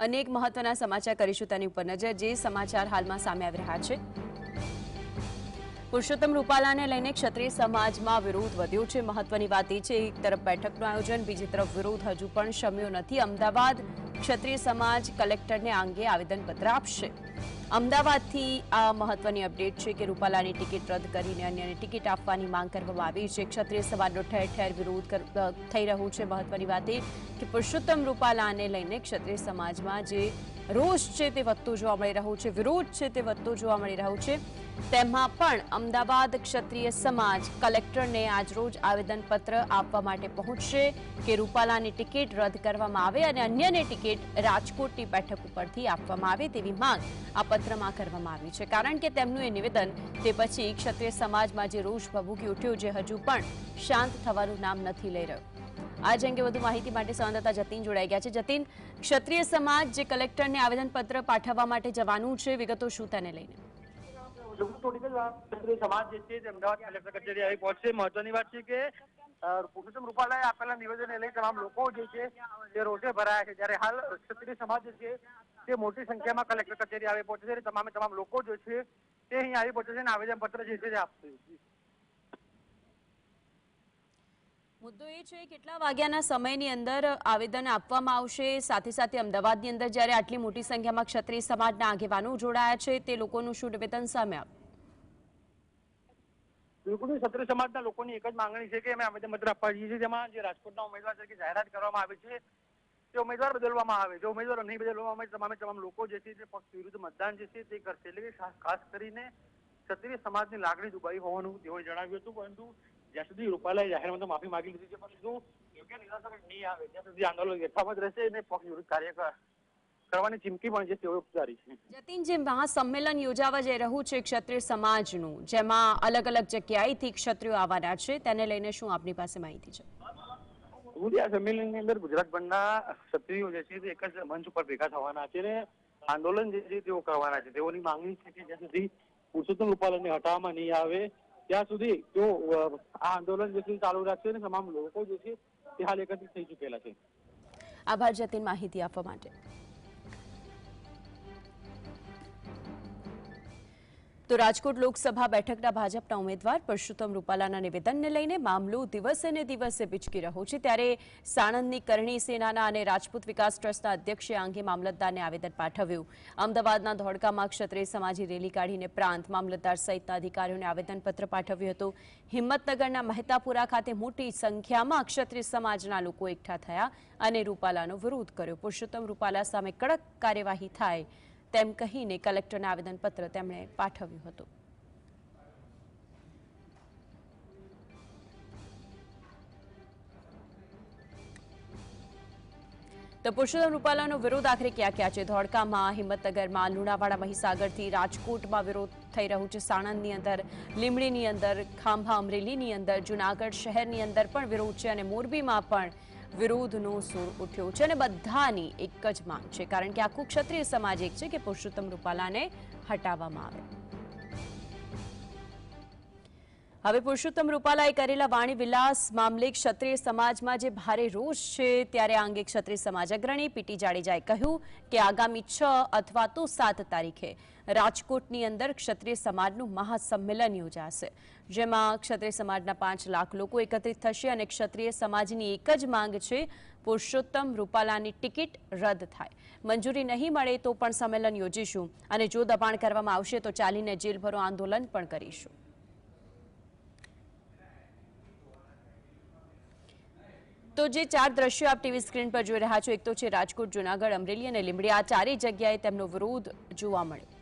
અનેક મહત્વના સમાચાર કરીશું તેની ઉપર નજર, જે સમાચાર હાલમાં સામે આવી રહ્યા છે. પુરુષોત્તમ રૂપાલાને લઈને ક્ષત્રિય સમાજમાં વિરોધ વધ્યો છે. મહત્વની વાત એ છે, એક તરફ બેઠકનું આયોજન, બીજી તરફ વિરોધ. હજુ પણ શમ્યો નથી. અમદાવાદ ક્ષત્રિય સમાજ કલેક્ટરને અંગે આવેદનપત્ર આપશે. અમદાવાદથી આ મહત્વની અપડેટ છે કે રૂપાલાની ટિકિટ રદ કરીને અન્યને ટિકિટ આપવાની માંગ કરવામાં આવી છે. ક્ષત્રિય સમાજનો ઠેર ઠેર વિરોધ થઈ રહ્યો છે. મહત્વની વાત એ કે પુરુષોત્તમ રૂપાલાને લઈને ક્ષત્રિય સમાજમાં જે રોષ છે તે વધતો જોવા મળી રહ્યો છે, વિરોધ છે તે વધતો જોવા મળી રહ્યો છે. તેમાં પણ અમદાવાદ ક્ષત્રિય સમાજ કલેક્ટરને આજરોજ આવેદનપત્ર આપવા માટે પહોંચશે કે રૂપાલાની ટિકિટ રદ કરવામાં આવે અને અન્યને ટિકિટ રાજકોટની બેઠક ઉપરથી આપવામાં આવે તેવી માંગ આ પત્રમાં કરવામાં આવી છે. કારણ કે તેમનું એ નિવેદન તે પછી ક્ષત્રિય સમાજમાં જે રોષ ભભૂકી ઉઠ્યો, જે હજુ પણ શાંત થવાનું નામ નથી લઈ રહ્યો. આજ અંગે વધુ માહિતી માટે સંવાદદાતા જતીન જોડાઈ ગયા છે. જતીન, ક્ષત્રિય સમાજ જે કલેક્ટરને આવેદનપત્ર પાઠવવા માટે જવાનું છે, વિગતો શું તેને લઈને? કચેરી આવી પહોંચશે મહત્વની વાત છે કે પુરુષોત્તમ રૂપાલાએ આપેલા નિવેદનને લઈ તમામ લોકો જે છે જે રોષે ભરાયા છે. જ્યારે હાલ ક્ષત્રિય સમાજ જે છે તે મોટી સંખ્યામાં કલેક્ટર કચેરી આવી પહોંચે છે. તમામે તમામ લોકો જે છે તે અહીં આવી પહોંચે છે અને આવેદનપત્ર જે છે આપશે. મુદ્દો એ છે, કેટલા વાગ્યાના સમયની અંદર આવેદન આપવામાં આવશે? સાથે સાથે અમદાવાદની અંદર જ્યારે આટલી મોટી સંખ્યામાં ક્ષત્રિય સમાજના આગેવાનો જોડાયા છે, તે લોકોનું શું નિવેદન સામે આવ્યું? ક્ષત્રિય સમાજના લોકોની એક જ માંગણી છે કે અમે આવેદનપત્ર આપવા જઈએ છીએ, જેમાં જે રાજકોટના ઉમેદવાર તરીકે જાહેરાત કરવામાં આવે છે, તે ઉમેદવાર બદલવામાં આવે. જો ઉમેદવારો નહીં બદલવામાં આવે તમામે તમામ લોકો જે છે પક્ષ વિરુદ્ધ મતદાન જે છે તે કરશે. એટલે કે ખાસ કરીને ક્ષત્રિય સમાજની લાગણી દુબાઈ હોવાનું તેઓએ જણાવ્યું હતું, પરંતુ જ્યાં સુધી રૂપાલાએ જાહેરમાં તો માફી માગી લીધી છે પરંતુ યોગ્ય નિરાકરણ નહીં આવે. ત્યાં સુધી આંદોલન યથાવત રહેશે અને પક્ષ વિરુદ્ધ કાર્ય કરવાની ચીમકી પણ જે તેઓએ ઉચ્ચારી છે. જતીન મહાસંમેલન યોજાવા જઈ રહ્યું છે ક્ષત્રિય સમાજનું જેમાં અલગ અલગ જગ્યાએથી ક્ષત્રિયો આવવાના છે તેને લઈને શું આપની પાસે માહિતી છે? આ સંમેલનની અંદર ગુજરાતભરના ક્ષત્રિયો જે છે તે એક જ મંચ ઉપર ભેગા થવાના છે અને આંદોલન જે છે તેઓ કરવાના છે. તેઓની માંગણી છે કે જ્યાં સુધી પુરુષોત્તમ રૂપાલાને હટાવવામાં નહીં આવે ત્યાં સુધી જો આ આંદોલન જે ચાલુ રાખશે અને તમામ લોકો જે છે તે હાલ એકત્રિત થઈ ચૂકેલા છે. આભાર જતીન માહિતી આપવા માટે. તો રાજકોટ લોકસભા બેઠકના ભાજપના ઉમેદવાર પરસોત્તમ રૂપાલાના નિવેદનને લઈને મામલો દિવસે ને દિવસે બીચકી રહ્યો છે. ત્યારે સાણંદની કરણી સેનાના અને રાજપૂત વિકાસ ટ્રસ્ટના અધ્યક્ષે આ અંગે મામલતદારને આવેદન પાઠવ્યું. અમદાવાદના ધોળકામાં ક્ષત્રિય સમાજી રેલી કાઢીને પ્રાંત મામલતદાર સહિતના અધિકારીઓને આવેદનપત્ર પાઠવ્યું હતું. હિંમતનગરના મહેતાપુરા ખાતે મોટી સંખ્યામાં ક્ષત્રિય સમાજના લોકો એકઠા થયા અને રૂપાલાનો વિરોધ કર્યો. પુરુષોત્તમ રૂપાલા સામે કડક કાર્યવાહી થાય તેમ કહીને કલેક્ટરને આવેદનપત્ર તેમણે પાઠવ્યું હતું. તો પુરુષોત્તમ રૂપાલાનો વિરોધ આખરે ક્યાં ક્યાં છે? ધોળકામાં, હિંમતનગરમાં, લુણાવાડા, મહીસાગરથી રાજકોટમાં વિરોધ થઈ રહ્યું છે. સાણંદની અંદર લીમડીની અંદર, ખાંભા, અમરેલીની અંદર, જુનાગઢ શહેરની અંદર પણ વિરોધ છે અને મોરબીમાં પણ વિરોધનો સૂર ઉઠ્યો છે અને બધાની એક જ માંગ છે કારણ કે આખું ક્ષત્રિય સમાજ એક છે કે પુરુષોત્તમ રૂપાલાને હટાવવામાં આવે. હવે પુરુષોત્તમ રૂપાલાએ કરેલા વાણી વિલાસ મામલે ક્ષત્રિય સમાજમાં જે ભારે રોષ છે, ત્યારે આ અંગે ક્ષત્રિય સમાજ અગ્રણી પીટી જાડેજાએ કહ્યું કે આગામી છ અથવા તો સાત તારીખે રાજકોટની અંદર ક્ષત્રિય સમાજનું મહાસંમેલન યોજાશે, જેમાં ક્ષત્રિય સમાજના પાંચ લાખ લોકો એકત્રિત થશે અને ક્ષત્રિય સમાજની એક જ માંગ છે, પુરુષોત્તમ રૂપાલાની ટિકિટ રદ થાય. મંજૂરી નહીં મળે તો પણ સંમેલન યોજીશું અને જો દબાણ કરવામાં આવશે તો ચાલીને જેલભરો આંદોલન પણ કરીશું. તો જે ચાર દ્રશ્યો આપ ટીવી સ્ક્રીન પર જોઈ રહ્યા છો, એક તો છે રાજકોટ, જુનાગઢ, અમરેલી અને લીંબડી. આ ચારેય જગ્યાએ તેમનો વિરોધ જોવા મળ્યો.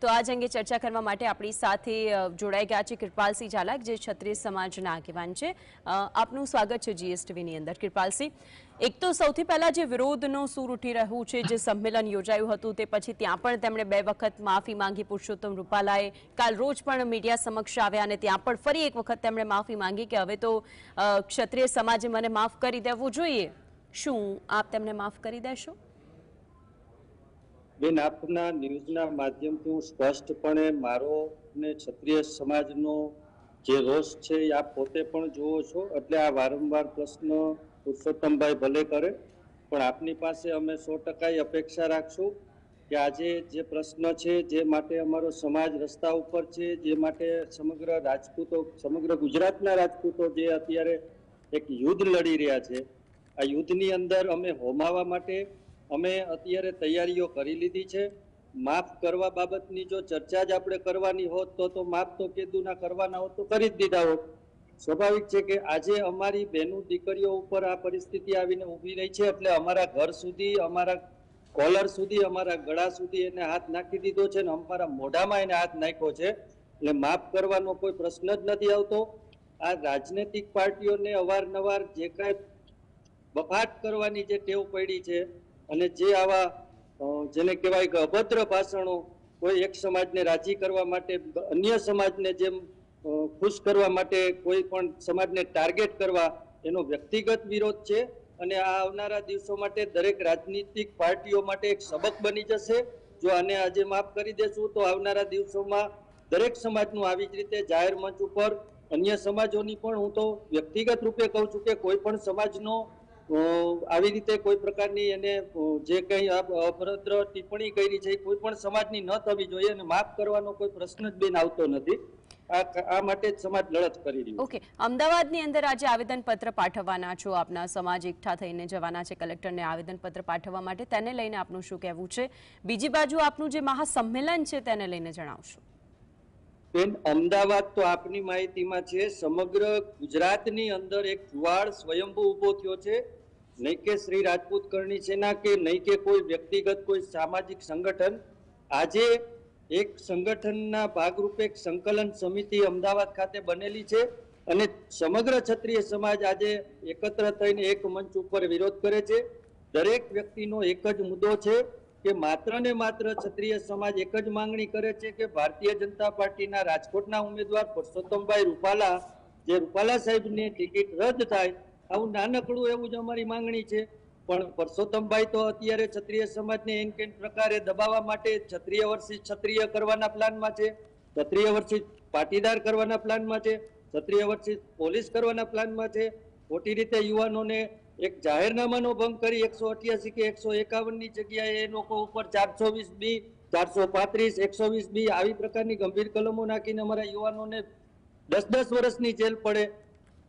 તો આજ અંગે ચર્ચા કરવા માટે આપણી સાથે જોડાઈ ગયા છે કૃપાલસિંહ ઝાલા જે ક્ષત્રિય સમાજના આગેવાન છે. આપનું સ્વાગત છે જીએસટીવીની અંદર. કૃપાલસિંહ, એક તો સૌથી પહેલા જે વિરોધનો સૂર ઉઠી રહ્યું છે, જે સંમેલન યોજાયું હતું તે પછી ત્યાં પણ તેમણે બે વખત માફી માંગી. પુરુષોત્તમ રૂપાલાએ કાલ રોજ પણ મીડિયા સમક્ષ આવ્યા અને ત્યાં પણ ફરી એક વખત તેમણે માફી માંગી કે હવે તો ક્ષત્રિય સમાજે મને માફ કરી દેવું જોઈએ. શું આપ તેમને માફ કરી દેશો? બેન, આપના ન્યૂઝના માધ્યમથી હું સ્પષ્ટપણે મારો ને ક્ષત્રિય સમાજનો જે રોષ છે એ આપ પોતે પણ જુઓ છો. એટલે આ વારંવાર પ્રશ્ન પુરુષોત્તમભાઈ ભલે કરે, પણ આપની પાસે અમે સો ટકા અપેક્ષા રાખશું કે આજે જે પ્રશ્ન છે, જે માટે અમારો સમાજ રસ્તા ઉપર છે, જે માટે સમગ્ર રાજપૂતો, સમગ્ર ગુજરાતના રાજપૂતો જે અત્યારે એક યુદ્ધ લડી રહ્યા છે, આ યુદ્ધની અંદર અમે હોમાવા માટે અમે અત્યારે તૈયારીઓ કરી લીધી છે. માફ કરવા બાબતની જો ચર્ચા જ આપણે કરવાની હોત તો તો માફ તો કીધું ના કરવાના હોત તો કરી જ દીધા હોત. સ્વાભાવિક છે કે આજે અમારી બહેનું દીકરીઓ ઉપર આ પરિસ્થિતિ આવીને ઊભી રહી છે એટલે અમારા ઘર સુધી, અમારા કોલર સુધી, અમારા ગળા સુધી એને હાથ નાખી દીધો છે ને અમારા મોઢામાં એને હાથ નાખ્યો છે. એટલે માફ કરવાનો કોઈ પ્રશ્ન જ નથી આવતો. આ રાજનૈતિક પાર્ટીઓને અવારનવાર જે કાંઈ બફાટ કરવાની જે ટેવ પડી છે અને જે આવા જેને કહેવાય કે અભદ્ર ભાષણો કોઈ એક સમાજને રાજી કરવા માટે, અન્ય સમાજને જેમ ખુશ કરવા માટે કોઈ પણ સમાજને ટાર્ગેટ કરવા, એનો વ્યક્તિગત વિરોધ છે. અને આ આવનારા દિવસો માટે દરેક રાજનીતિક પાર્ટીઓ માટે એક સબક બની જશે. જો આને આજે માફ કરી દેશું, તો આવનારા દિવસોમાં દરેક સમાજનું આવી જ રીતે જાહેર મંચ ઉપર અન્ય સમાજોની પણ હું તો વ્યક્તિગત રૂપે કહું છું કે કોઈ પણ સમાજનો આવી રીતે કોઈ પ્રકારની એને જે કંઈ અભદ્ર ટિપ્પણી કરી છે કોઈ પણ સમાજની ન થવી જોઈએ અને માફ કરવાનો કોઈ પ્રશ્ન જ બેન આવતો નથી. આ માટે જ સમાજ લડત કરી રહ્યો ઓકે. અમદાવાદની અંદર આજે આવેદનપત્ર પાઠવવાના છો આપના સમાજ એકઠા થઈને જવાના છે કલેક્ટરને આવેદનપત્ર પાઠવવા માટે. તેને લઈને આપનું શું કહેવું છે? બીજી બાજુ આપનું જે મહાસંમેલન છે તેને લઈને જણાવશો. બેન અમદાવાદ તો આપની માહિતીમાં છે સમગ્ર ગુજરાતની અંદર એક જુવાળ સ્વયંભૂ ઊભો થયો છે. નહીં કે શ્રી રાજપૂત કરણી સેના કે નહીં કે કોઈ વ્યક્તિગત કોઈ સામાજિક સંગઠન, આજે એક સંગઠનના ભાગરૂપે એક સંકલન સમિતિ અમદાવાદ ખાતે બનેલી છે અને સમગ્ર ક્ષત્રિય સમાજ આજે એકત્ર થઈને એક મંચ ઉપર વિરોધ કરે છે. દરેક વ્યક્તિનો એક જ મુદ્દો છે કે માત્ર ને માત્ર ક્ષત્રિય સમાજ એક જ માંગણી કરે છે કે ભારતીય જનતા પાર્ટીના રાજકોટના ઉમેદવાર પરસોત્તમભાઈ રૂપાલા, જે રૂપાલા સાહેબની ટિકિટ રદ થાય આવું નાનકડું એવું જ અમારી માંગણી છે. પણ પરસોત્તમભાઈ તો અત્યારે ક્ષત્રિય સમાજને એન કેન પ્રકારે દબાવવા માટે ક્ષત્રિય વર્ષી ક્ષત્રિય કરવાના પ્લાનમાં છે? ક્ષત્રિય વર્ષી પાટીદાર કરવાના પ્લાનમાં છે? ક્ષત્રિય વર્ષી પોલીસ કરવાના પ્લાનમાં છે? ખોટી રીતે યુવાનોને એક જાહેરનામાનો ભંગ કરી એકસો અઠ્યાસી કે એકસો એકાવનની જગ્યાએ એ લોકો ઉપર ચારસો વીસ બી, ચારસો પાંત્રીસ, એકસો વીસ બી આવી પ્રકારની ગંભીર કલમો નાખીને અમારા યુવાનોને દસ દસ વર્ષની જેલ પડે.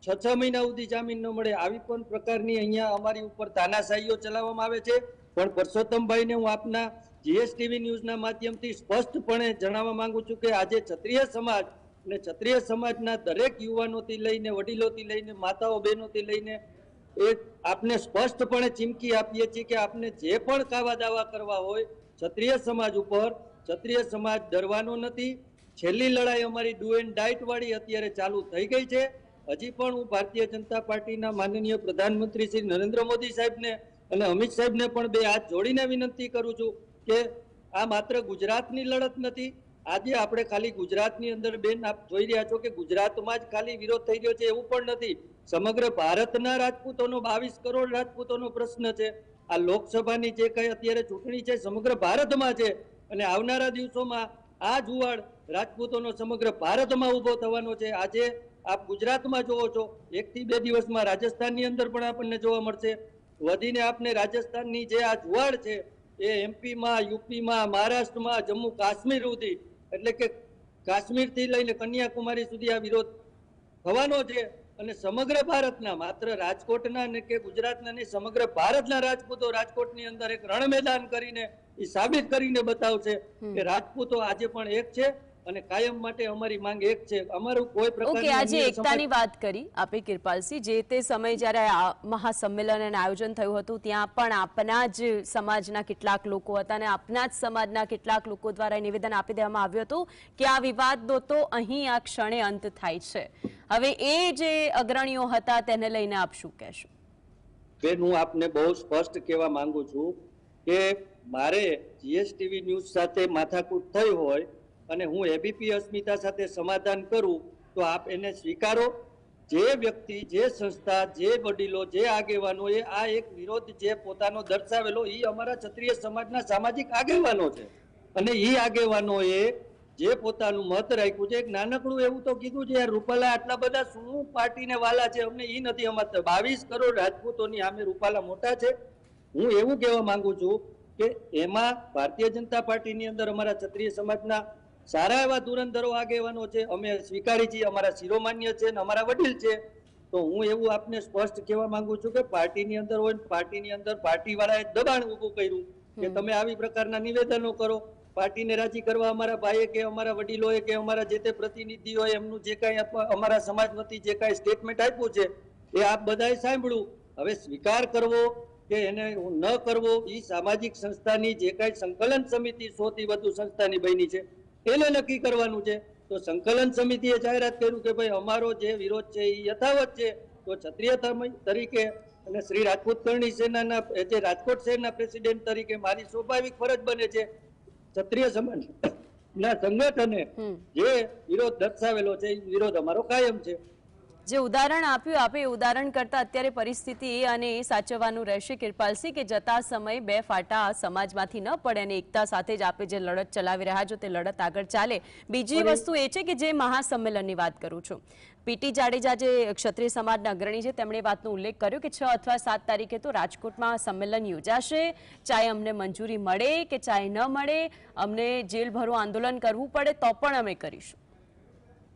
છ છ મહિના સુધી જામીન ન મળે આવી પણ પ્રકારની અહીંયા અમારી ઉપર તાનાશાહીઓ ચલાવવામાં આવે છે. પણ પરસોત્તમભાઈને હું આપના જીએસટીવી ન્યૂઝના માધ્યમથી સ્પષ્ટપણે જણાવવા માંગુ છું કે આજે ક્ષત્રિય સમાજ અને ક્ષત્રિય સમાજના દરેક યુવાનોથી લઈને, વડીલોથી લઈને, માતાઓ બહેનોથી લઈને એ આપને સ્પષ્ટપણે ચીમકી આપીએ છીએ કે આપને જે પણ કાવા દાવા કરવા હોય, ક્ષત્રિય સમાજ ઉપર, ક્ષત્રિય સમાજ ડરવાનો નથી. છેલ્લી લડાઈ અમારી ડુ એન્ડ ડાઇટ વાળી અત્યારે ચાલુ થઈ ગઈ છે. હજી પણ હું ભારતીય જનતા પાર્ટીના માનનીય પ્રધાનમંત્રી શ્રી નરેન્દ્ર મોદી સાહેબને અને અમિત સાહેબને પણ બે હાથ જોડીને વિનંતી કરું છું કે આ માત્ર ગુજરાતની લડત નથી, આજે આપણે ખાલી ગુજરાતની અંદર બેન આપ જોઈ રહ્યા છો કે ગુજરાતમાં જ ખાલી વિરોધ થઈ રહ્યો છે એવું પણ નથી. સમગ્ર ભારતના રાજપૂતોનો બાવીસ કરોડ રાજપૂતોનો પ્રશ્ન છે. આ લોકસભાની જે કઈ અત્યારે ચૂંટણી છે, સમગ્ર ભારતમાં છે અને આવનારા દિવસોમાં આ જુવાળ રાજપૂતોનો સમગ્ર ભારતમાં ઊભો થવાનો છે. આજે આપ ગુજરાતમાં જોવો છો. એક થી બે દિવસમાં રાજસ્થાનની અંદર પણ આપણને જોવા મળશે. વધીને આપને રાજસ્થાનની જે આ જુવાળ છે એ એમપીમાં યુપીમાં મહારાષ્ટ્રમાં જમ્મુ કાશ્મીર સુધી એટલે કે કાશ્મીરથી લઈને કન્યાકુમારી સુધી આ વિરોધ થવાનો છે. અને સમગ્ર ભારતના માત્ર રાજકોટના ને કે ગુજરાતના નહીં સમગ્ર ભારતના રાજપૂતો રાજકોટની અંદર એક રણ મેદાન કરીને એ સાબિત કરીને બતાવશે કે રાજપૂતો આજે પણ એક છે. અને કાયમ માટે અમારી માંગ એક છે અમારું કોઈ પ્રકારની આજે એકતાની વાત કરી આપે કિરપાલસિંહ. જે તે સમય જ્યારે આ મહાસંમેલન અને આયોજન થયું હતું ત્યાં પણ આપના જ સમાજના કેટલાક લોકો હતા અને આપના જ સમાજના કેટલાક લોકો દ્વારા નિવેદન આપી દેવામાં આવ્યું હતું કે આ વિવાદનો તો અહીં આ ક્ષણે અંત થાય છે. હવે એ જે અગ્રણીઓ હતા તેને લઈને આપ શું કહેશો? બેન હું આપને બહુ સ્પષ્ટ કહેવા માંગુ છું કે મારે જીએસટીવી ન્યૂઝ સાથે માથાકૂટ થઈ હોય અને હું એબીપી અસ્મિતા સાથે સમાધાન કરું, તો આપ એને સ્વીકારો. જે વ્યક્તિ, જે સંસ્થા, જે વડીલો, જે આગેવાનો એ આ એક વિરોધ જે પોતાનો દર્શાવેલો એ અમારા ક્ષત્રિય સમાજના સામાજિક આગેવાનો છે. અને એ આગેવાનોએ જે પોતાનું મત રાખ્યું છે, એક નાનકડું એવું તો કીધું છે રૂપાલા આટલા બધા શું પાર્ટીને વાલા છે? અમને એ નથી અમારે બાવીસ કરોડ રાજપૂતોની સામે રૂપાલા મોટા છે. હું એવું કહેવા માંગુ છું કે એમાં ભારતીય જનતા પાર્ટીની અંદર અમારા ક્ષત્રિય સમાજના સારા એવા ધુરંધરો આગેવાનો છે અમે સ્વીકારી છીએ અમારા શિરોમાન્ય છે અને અમારા વડીલ છે. તો હું એવું આપને સ્પષ્ટ કહેવા માંગુ છું કે પાર્ટીની અંદર હોય પાર્ટીની અંદર પાર્ટી વાળાએ દબાણ ઊભું કર્યું કે તમે આવી પ્રકારના નિવેદનો કરો. પાર્ટીને રાજી કરવા અમારા ભાઈએ કે અમારા વડીલોએ કે અમારા જે તે પ્રતિનિધિઓએ એમનું જે કાંઈ અમારા સમાજ વતી જે કાંઈ સ્ટેટમેન્ટ આપ્યું છે એ આપ બધાએ સાંભળ્યું. હવે સ્વીકાર કરવો કે એને ન કરવો એ સામાજિક સંસ્થાની જે કાંઈ સંકલન સમિતિ સો થી વધુ સંસ્થાની બની છે. એને નક્કી કરવાનું છે? તો સંકલન સમિતિએ જાહેરાત કર્યું કે ભાઈ અમારો જે વિરોધ છે એ યથાવત છે. તો ક્ષત્રિય તરીકે અને શ્રી રાજપૂત કરણી સેનાના જે રાજકોટ શહેરના પ્રેસિડેન્ટ તરીકે મારી સ્વાભાવિક ફરજ બને છે. ક્ષત્રિય સમાજ ના સંગઠને. જે વિરોધ દર્શાવેલો છે એ વિરોધ અમારો કાયમ છે. જે ઉદાહરણ આપ્યું આપે એ ઉદાહરણ કરતા અત્યારે પરિસ્થિતિ અને એ સાચવવાનું રહેશે. કિરપાલસિંહ કે જતા સમય બે ફાટા સમાજમાંથી ન પડે અને એકતા સાથે જ આપે જે લડત ચલાવી રહ્યા છો તે લડત આગળ ચાલે. બીજી વસ્તુ એ છે કે જે મહાસંમેલનની વાત કરું છું. પીટી જાડેજા જે ક્ષત્રિય સમાજના અગ્રણી છે તેમણે એ વાતનો ઉલ્લેખ કર્યો કે છ અથવા સાત તારીખે તો રાજકોટમાં સંમેલન યોજાશે. ચાહે અમને મંજૂરી મળે કે ચાહે ન મળે અમને જેલભરું આંદોલન કરવું પડે તો પણ અમે કરીશું.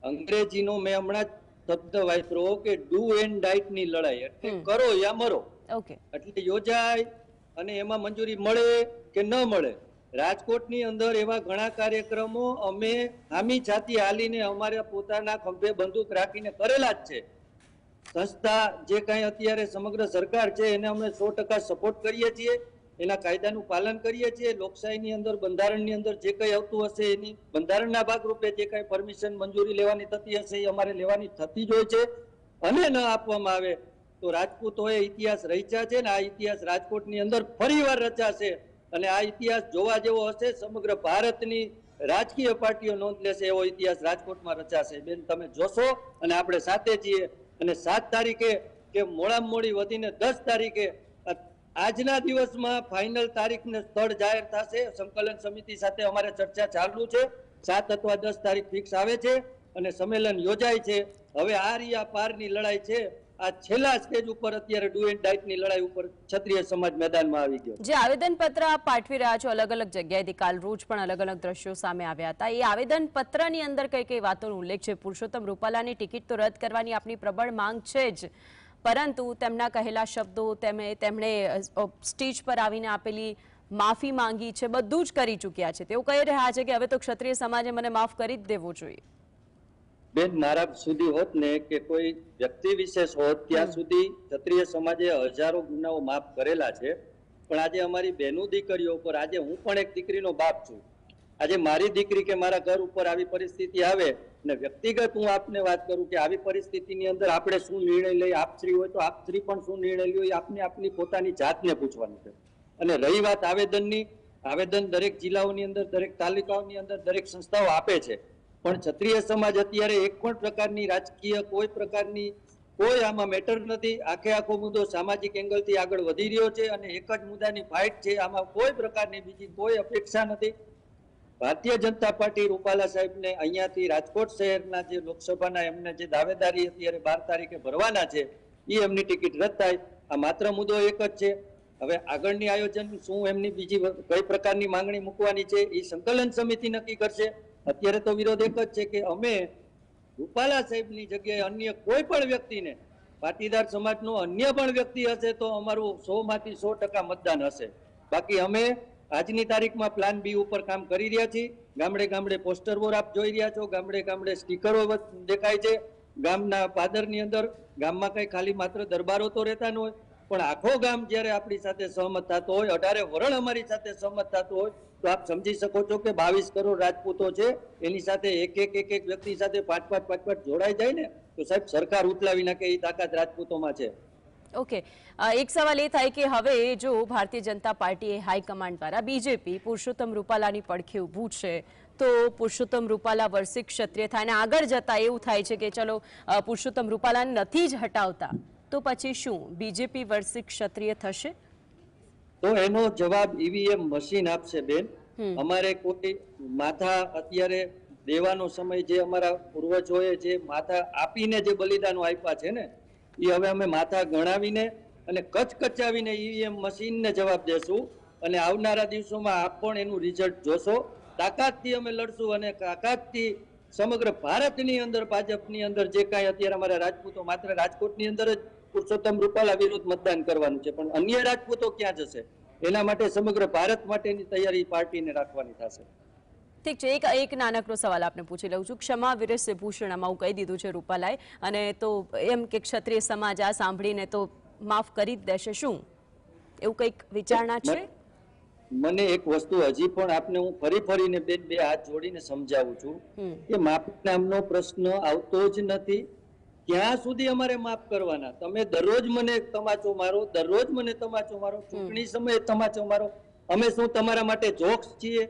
અંગ્રેજીનો મેં હમણાં શબ્દ વાપર્યો કે ડુ એન્ડ ડાઇટની લડાઈ. એટલે કરો યા મરો. ઓકે એટલે યોજાય અને એમાં મંજૂરી મળે કે ન મળે. રાજકોટની અંદર એવા ઘણા કાર્યક્રમો અમે હામી છાતી હાલીને અમારા પોતાના ખંભે બંદૂક રાખીને કરેલા જ છે. સંસ્થા જે કાંઈ અત્યારે સમગ્ર સરકાર છે એને અમે સો ટકા સપોર્ટ કરીએ છીએ. એના કાયદાનું પાલન કરીએ છીએ, લોકશાહીની અંદર, બંધારણની અંદર જે કંઈ આવતું હશે એની, બંધારણના ભાગરૂપે જે કાંઈ પરમિશન મંજૂરી લેવાની થતી હશે એ અમારે લેવાની થતી જ હોય છે અને ન આપવામાં આવે તો રાજપૂતોએ ઇતિહાસ રચ્યા છે ને આ ઇતિહાસ રાજકોટની અંદર ફરીવાર રચાશે અને આ ઇતિહાસ જોવા જેવો હશે, સમગ્ર ભારતની રાજકીય પાર્ટીઓ નોંધ લેશે એવો ઇતિહાસ રાજકોટમાં રચાશે. બેન, તમે જોશો અને આપણે સાથે છીએ અને સાત તારીખે કે મોડામાં મોડી વધીને દસ તારીખે આજના દિવસમાં ફાઇનલ તારીખ ને સ્થળ જાહેર થશે. સંકલન સમિતિ સાથે અમારે ચર્ચા ચાલુ છે. સાત અથવા દસ તારીખ ફિક્સ આવે છે અને સંમેલન યોજાય છે. હવે આ રિયા પારની લડાઈ છે. આ છેલ્લા સ્ટેજ ઉપર અત્યારે ડુ એન્ડ ડાઇટની લડાઈ ઉપર ક્ષત્રિય સમાજ મેદાનમાં આવી ગયો જે આવેદનપત્ર આપ પાઠવી રહ્યા છો, અલગ અલગ જગ્યાએથી કાલ રોજ પણ અલગ અલગ દ્રશ્યો સામે આવ્યા હતા. એ આવેદનપત્રની અંદર કઈ કઈ વાતોનો ઉલ્લેખ છે? પુરુષોત્તમ રૂપાલાની ટિકિટ તો રદ કરવાની આપની પ્રબળ માંગ છે જ. પરંતુ તેમના કહેલા શબ્દો તેમણે સ્ટેજ પર આવીને આપેલી માફી માંગી છે બધું જ કરી ચૂક્યા છે. તેઓ કહી રહ્યા છે કે હવે તો ક્ષત્રિય સમાજે મને માફ કરી જ દેવો જોઈએ. બેન મારા સુધી હોત ને કે કોઈ વ્યક્તિ વિશેષ હોત ત્યાં સુધી ક્ષત્રિય સમાજે હજારો ગુનાઓ માફ કરેલા છે. પણ આજે અમારી બહેનો દીકરીઓ પર આજે હું પણ એક દીકરીનો બાપ છું. આજે મારી દીકરી કે મારા ઘર ઉપર આવી પરિસ્થિતિ આવે ને વ્યક્તિગત હું આપને વાત કરું કે આવી પરિસ્થિતિની અંદર આપણે શું નિર્ણય લઈ આપશ્રી હોય તો આપશ્રી પણ શું નિર્ણય લ્યો એ આપને આપની પોતાની જાતને પૂછવાનું છે. અને રહી વાત આવેદનની, આવેદન દરેક જિલ્લાઓની અંદર, દરેક તાલુકાઓની અંદર, દરેક સંસ્થાઓ આપે છે. પણ ક્ષત્રિય સમાજ અત્યારે એક પણ પ્રકારની રાજકીય કોઈ પ્રકારની, કોઈ આમાં મેટર નથી. આખે આખો મુદ્દો સામાજિક એંગલથી આગળ વધી રહ્યો છે અને એક જ મુદ્દાની ફાઇટ છે. આમાં કોઈ પ્રકારની બીજી કોઈ અપેક્ષા નથી. ભારતીય જનતા પાર્ટી રૂપાલા સાહેબને અહીંયાથી રાજકોટ શહેરના જે લોકસભાના એમને જે દાવેદારી અત્યારે બાર તારીખે ભરવાના છે એ એમની ટિકિટ રદ થાય. આ માત્ર મુદ્દો એક જ છે. હવે આગળની આયોજન શું એમની બીજી કઈ પ્રકારની માંગણી મૂકવાની છે એ સંકલન સમિતિ નક્કી કરશે. અત્યારે તો વિરોધ એક જ છે કે અમે રૂપાલા સાહેબની જગ્યાએ અન્ય કોઈ પણ વ્યક્તિને, પાટીદાર સમાજનો અન્ય પણ વ્યક્તિ હશે તો અમારું સો માંથી સો ટકા મતદાન હશે. બાકી અમે આજની તારીખમાં પ્લાન બી ઉપર કામ કરી રહ્યા છીએ. ગામડે ગામડે પોસ્ટર બોર્ડ આપ જોઈ રહ્યા છો. ગામડે ગામડે સ્ટીકરો દેખાય છે. ગામના પાદરની અંદર ગામમાં કઈ ખાલી માત્ર દરબારો તો રહેતા ન હોય, પણ આખો ગામ જ્યારે આપણી સાથે સહમત થતો હોય, અઢારે વરણ અમારી સાથે સહમત થતું હોય, તો આપ સમજી શકો છો કે બાવીસ કરોડ રાજપૂતો છે. એની સાથે એક એક એક એક વ્યક્તિ સાથે પાંચ પાંચ પાંચ પાંચ જોડાઈ જાય ને, તો સાહેબ સરકાર ઉતલાવી નાખે એ તાકાત રાજપૂતોમાં છે. ઓકે એક સવાલ એ થાય કે હવે જો ભારતીય જનતા પાર્ટીએ હાઈકમાન્ડ દ્વારા બીજેપી પુરુષોત્તમ રૂપાલાની પડખે ઊભું છે તો પુરુષોત્તમ રૂપાલા વર્ષિક ક્ષત્રિય થાય અને આગળ જતા એવું થાય છે કે ચલો પુરુષોત્તમ રૂપાલાને નથી જ હટાવતા તો પછી શું? બીજેપી વર્ષિક ક્ષત્રિય થશે? તો એનો જવાબ ઈવીએમ મશીન આપશે બેન. અમારે કોઈ માથા અત્યારે દેવાનો સમય જે અમારા પૂર્વજોએ જે માથા આપીને જે બલિદાનો આપ્યા છે ને એ હવે અમે માથા ગણાવીને અને કચકચાવીને ઈવીએમ મશીનને જવાબ દેશું અને આવનારા દિવસોમાં આપ પણ એનું રિઝલ્ટ જોશો. તાકાતથી અમે લડશું અને તાકાતથી સમગ્ર ભારતની અંદર, ભાજપની અંદર જે કાંઈ અત્યારે અમારા રાજપૂતો, માત્ર રાજકોટની અંદર જ પુરુષોત્તમ રૂપાલા વિરુદ્ધ મતદાન કરવાનું છે, પણ અન્ય રાજપૂતો ક્યાં જશે? એના માટે સમગ્ર ભારત માટેની તૈયારી પાર્ટીને રાખવાની થશે. ઠીક છે એક એક નાનકડો સવાલ આપને પૂછી લઉં છું. ક્ષમા વિરસ ભૂષણ હું કહી દીધું છે રૂપાલાએ. અને તો એમ કે ક્ષત્રિય સમાજ આ સાંભળીને તો માફ કરી જ દેશે. શું? એવું કંઈક વિચારણા છે? મને એક વસ્તુ હજી પણ આપને હું ફરી ફરીને બે બે હાથ જોડીને સમજાવું છું કે માફી નામનો પ્રશ્ન આવતો જ નથી. ક્યાં સુધી અમારે માફ કરવાના? તમે દરરોજ મને તમાચો મારો દરરોજ મને તમાચો મારો ચૂંટણી સમયે તમાચો મારો. અમે શું તમારા માટે જોક્સ છીએ?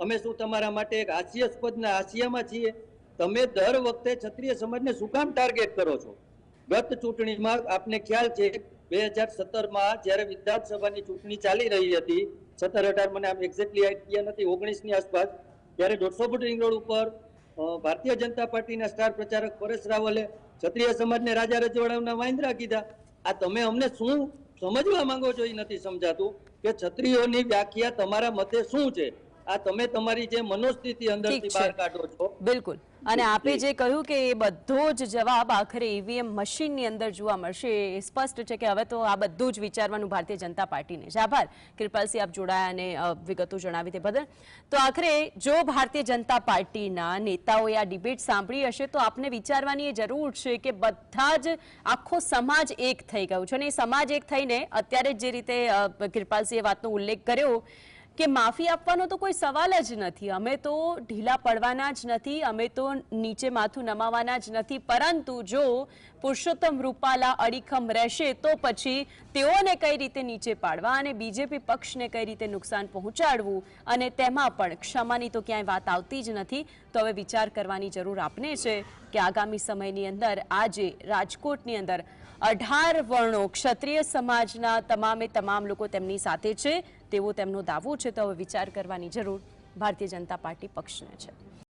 અમે શું તમારા માટે એક હાસ્યાસ્પદના હાસ્યામાં છીએ? તમે દર વખતે ક્ષત્રિય સમાજને શું કામ ટાર્ગેટ કરો છો? ગત ચૂંટણીમાં આપને ખ્યાલ છે, બે હજાર સત્તરમાં જ્યારે વિધાનસભાની ચૂંટણી ચાલી રહી હતી, સત્તર અઢાર મને આમ એક્ઝેક્ટલી આઈડિયા નથી ઓગણીસની આસપાસ, ત્યારે દોઢસો ફૂટ રિંગ રોડ ઉપર ભારતીય જનતા પાર્ટીના સ્ટાર પ્રચારક પરેશ રાવલે ક્ષત્રિય સમાજને રાજા રજવાડાના વાંદરા કીધા. આ તમે અમને શું સમજવા માંગો છો એ નથી સમજાતું કે ક્ષત્રિયોની વ્યાખ્યા તમારા મતે શું છે? આ તમે તમારી જે મનોસ્થિતિ અંદરથી બહાર કાઢો છો. બિલકુલ. અને આપે જે. કહ્યું કે એ બધો જ જવાબ આખરે ઈવીએમ મશીનની અંદર જોવા મળશે એ સ્પષ્ટ છે કે હવે તો આ બધું જ વિચારવાનું ભારતીય જનતા પાર્ટીને જ આભાર. કૃપાલસિંહ આપ જોડાયા અને વિગતો જણાવી તે બદલ. તો આખરે જો ભારતીય જનતા પાર્ટીના નેતાઓએ આ ડિબેટ સાંભળી હશે તો આપને વિચારવાની એ જરૂર છે કે બધા જ આખો સમાજ એક થઈ ગયો છે. અને એ સમાજ એક થઈને અત્યારે જે રીતે કૃપાલસિંહે વાતનો ઉલ્લેખ કર્યો કે માફી આપવાનો તો કોઈ સવાલ જ નથી. અમે તો ઢીલા પડવાના જ નથી, અમે તો નીચે માથું નમાવાના જ નથી. પરંતુ જો પુરુષોત્તમ રૂપાલા અડીખમ રહેશે, તો પછી તેઓને કઈ રીતે નીચે પાડવા અને બીજેપી પક્ષને કઈ રીતે નુકસાન પહોંચાડવું અને તેમાં પણ ક્ષમાની તો ક્યાંય વાત આવતી જ નથી. તો હવે વિચાર કરવાની જરૂર આપને છે કે આગામી સમયની અંદર, આજે રાજકોટની અંદર અઢાર વર્ણો ક્ષત્રિય સમાજના તમામે તમામ લોકો તેમની સાથે છે. તેવો તેમનો દાવો છે તો હવે વિચાર કરવાની જરૂર ભારતીય જનતા પાર્ટી પક્ષને છે.